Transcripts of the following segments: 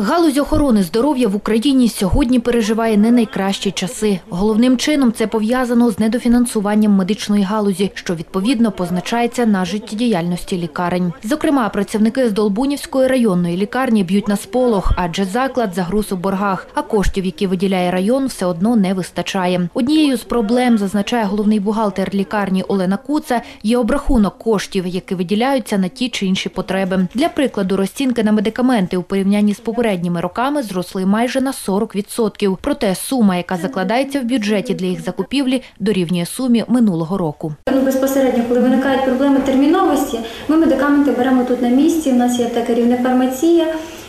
Галузь охорони здоров'я в Україні сьогодні переживає не найкращі часи. Головним чином це пов'язано з недофінансуванням медичної галузі, що відповідно позначається на життєдіяльності лікарень. Зокрема, працівники з Долбунівської районної лікарні б'ють на сполох, адже заклад загруз у боргах, а коштів, які виділяє район, все одно не вистачає. Однією з проблем, зазначає головний бухгалтер лікарні Олена Куца, є обрахунок коштів, які виділяються на ті чи інші потреби. Для прикладу, розцінки на медикаменти у порівнянні з попередніми роками зросли майже на 40%. Проте сума, яка закладається в бюджеті для їх закупівлі, дорівнює сумі минулого року. Ну, безпосередньо, коли виникають проблеми терміновості, ми медикаменти беремо тут на місці. У нас є та керівна фармація.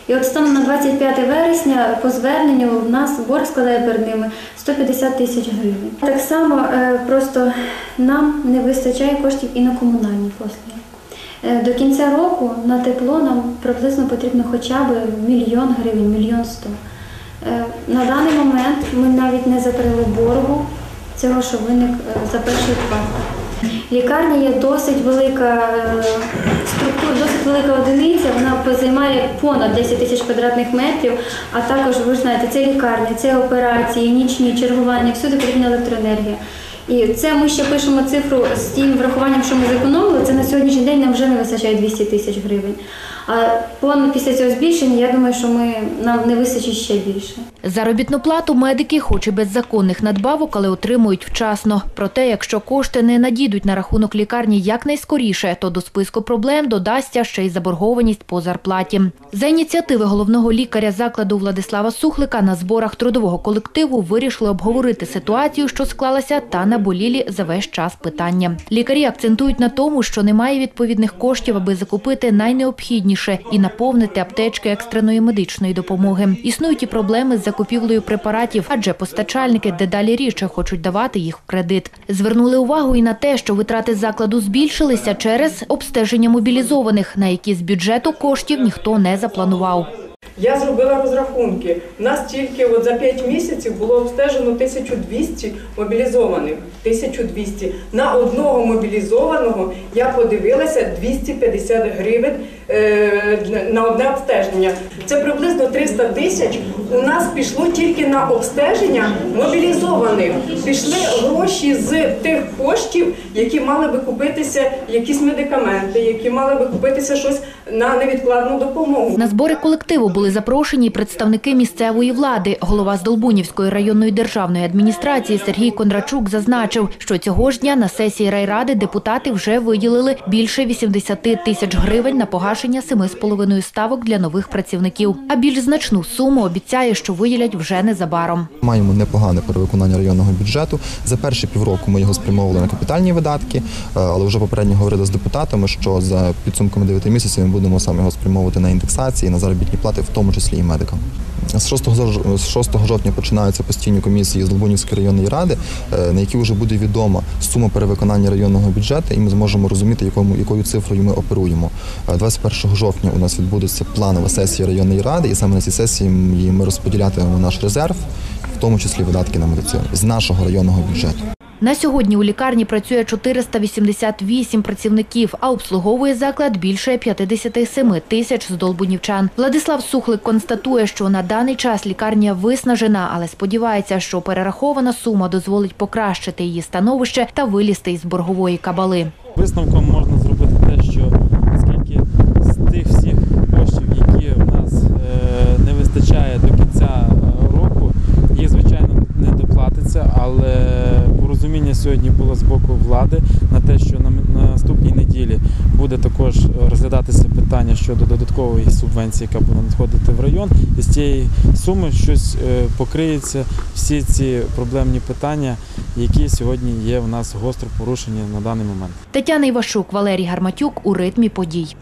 І от станом на 25 вересня по зверненню в нас борг складає перед ними 150 тисяч гривень. Так само е, просто нам не вистачає коштів і на комунальні послуги. Е, До кінця року на тепло нам приблизно потрібно хоча б мільйон гривень, мільйон сто. Е, На даний момент ми навіть не закрили боргу цього, що виник е, за перший квартал. Лікарня є досить велика структура, досить велика одиниця. Вона займає понад 10 тисяч квадратних метрів. А також ви знаєте, це лікарня, це операції, нічні чергування, всюди потрібна електроенергія. І це ми ще пишемо цифру з тим врахуванням, що ми зекономили. Це на сьогоднішній день нам вже не вистачає 200 тисяч гривень. А після цього збільшення, я думаю, що ми нам не вистачить ще більше. Заробітну плату медики, хоч і без законних надбавок, але отримують вчасно. Проте, якщо кошти не надійдуть на рахунок лікарні якнайскоріше, то до списку проблем додасться ще й заборгованість по зарплаті. За ініціативи головного лікаря закладу Владислава Сухлика на зборах трудового колективу вирішили обговорити ситуацію, що склалася, та наболілі за весь час питання. Лікарі акцентують на тому, що немає відповідних коштів, аби закупити найнеобхідніше і наповнити аптечки екстреної медичної допомоги. Існують і проблеми з закупівлею препаратів, адже постачальники дедалі рідше хочуть давати їх в кредит. Звернули увагу і на те, що витрати закладу збільшилися через обстеження мобілізованих, на які з бюджету коштів ніхто не запланував. Я зробила розрахунки. У нас тільки от за 5 місяців було обстежено 1200 мобілізованих. 1200. На одного мобілізованого я подивилася 250 гривень на одне обстеження. Це приблизно 300 тисяч. У нас пішло тільки на обстеження мобілізованих. Пішли гроші з тих коштів, які мали би купитися якісь медикаменти, які мали би купитися щось на невідкладну допомогу. На збори колективу були запрошені представники місцевої влади. Голова Здолбунівської районної державної адміністрації Сергій Кондрачук зазначив, що цього ж дня на сесії райради депутати вже виділили більше 80 тисяч гривень на погашення 7,5 ставок для нових працівників. А більш значну суму обіцяє, що виділять вже незабаром. Маємо непогане перевиконання районного бюджету. За перші півроку ми його спрямовували на капітальні видатки, е, але вже попередньо говорили з депутатами, що за підсумками 9 місяців ми будемо саме його спрямовувати на індексації, на заробітні плати, в тому числі і медикам. З 6, жов- з 6 жовтня починаються постійні комісії з Лубунівської районної ради, е, на які вже буде відома сума перевиконання районного бюджету, і ми зможемо розуміти, якому, якою цифрою ми оперуємо. Е, 21 жовтня у нас відбудеться планова сесія районної ради, і саме на цій сесії ми розподілятимемо наш резерв, в тому числі видатки на медицину з нашого районного бюджету. На сьогодні у лікарні працює 488 працівників, а обслуговує заклад більше 57 тисяч здолбунівчан. Владислав Сухлик констатує, що на даний час лікарня виснажена, але сподівається, що перерахована сума дозволить покращити її становище та вилізти із боргової кабали. Висновком можна зробити те, що оскільки з тих всіх коштів, які в нас е, не вистачає до кінця е, року, їх звичайно не доплатиться, але порозуміння сьогодні було з боку влади на те, що на, на наступній неділі буде також розглядатися питання щодо додаткової субвенції, яка буде надходити в район, і з цієї суми щось е, покриється всі ці проблемні питання, які сьогодні є в нас гостро порушені на даний момент. Тетяна Івашук, Валерій Гарматюк у ритмі подій.